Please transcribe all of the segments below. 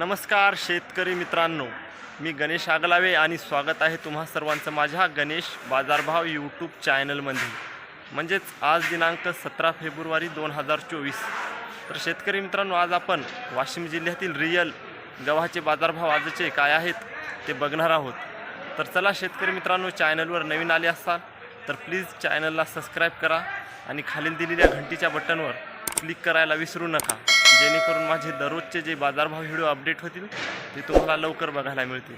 नमस्कार शेतकरी मित्रांनो मी गणेश आगलावे आणि स्वागत आहे तुम्हा सर्वांचं माझ्या गणेश बाजारभाव यूट्यूब चॅनलमध्ये. म्हणजेच आज दिनांक सतरा फेब्रुवारी दोन हजार चोवीस. तर शेतकरी मित्रांनो आज आपण वाशिम जिल्ह्यातील रियल गव्हाचे बाजारभाव आजचे काय आहेत ते बघणार आहोत. तर चला शेतकरी मित्रांनो चॅनलवर नवीन आले असाल तर प्लीज चॅनलला सबस्क्राईब करा आणि खालील दिलेल्या घंटीच्या बटनवर क्लिक करायला विसरू नका. जेणेकरून माझे दररोजचे जे बाजारभाव व्हिडिओ अपडेट होतील ते तुम्हाला लवकर बघायला मिळतील.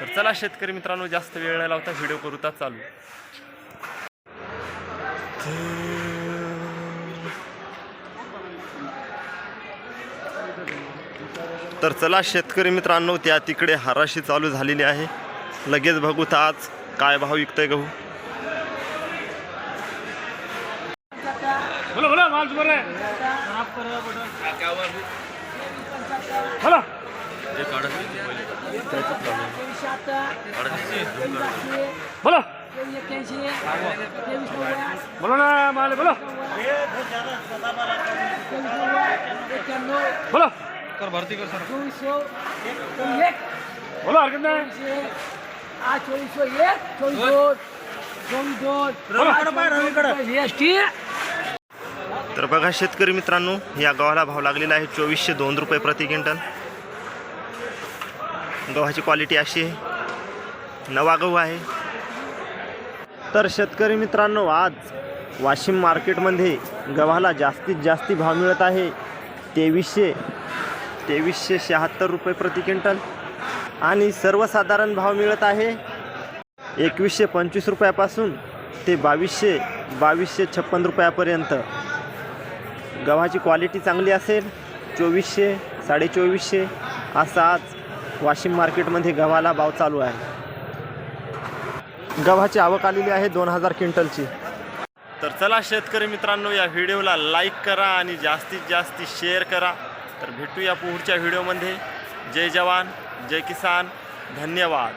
तर चला शेतकरी मित्रांनो जास्त वेळ न लावता व्हिडिओ करूता चालू. तर चला शेतकरी मित्रांनो त्या तिकडे हाराशी चालू झालेली आहे. लगेच बघू तर आज काय भाव विकतंय गहू. माल बरं आहे बोला बोला ना माल बोला बोला कर भरती कर सर बोला हरकत नाही तर बघा शेतकरी मित्रांनो या गव्हाला भाव लागलेला आहे चोवीसशे दोन रुपये प्रति क्विंटल. गव्हाची क्वालिटी अशी आहे. नवा गहू आहे. तर शेतकरी मित्रांनो आज वाशिम मार्केटमध्ये गव्हाला जास्तीत जास्ती भाव मिळत आहे. तेवीसशे तेवीसशे शहात्तर रुपये प्रति क्विंटल. आणि सर्वसाधारण भाव मिळत आहे एकवीसशे पंचवीस रुपयापासून ते बावीसशे बावीसशे छप्पन रुपयापर्यंत. गव्हाची क्वालिटी चांगली असेल चोवीसशे साडेचोवीसशे असा आज वाशिम मार्केटमध्ये गव्हाला भाव चालू आहे. गव्हाची आवक आलेली आहे दोन हजार क्विंटलची. तर चला शेतकरी मित्रांनो या व्हिडिओला लाईक करा आणि जास्तीत जास्त शेअर करा. तर भेटूया पुढच्या व्हिडिओमध्ये. जय जवान जय किसान धन्यवाद.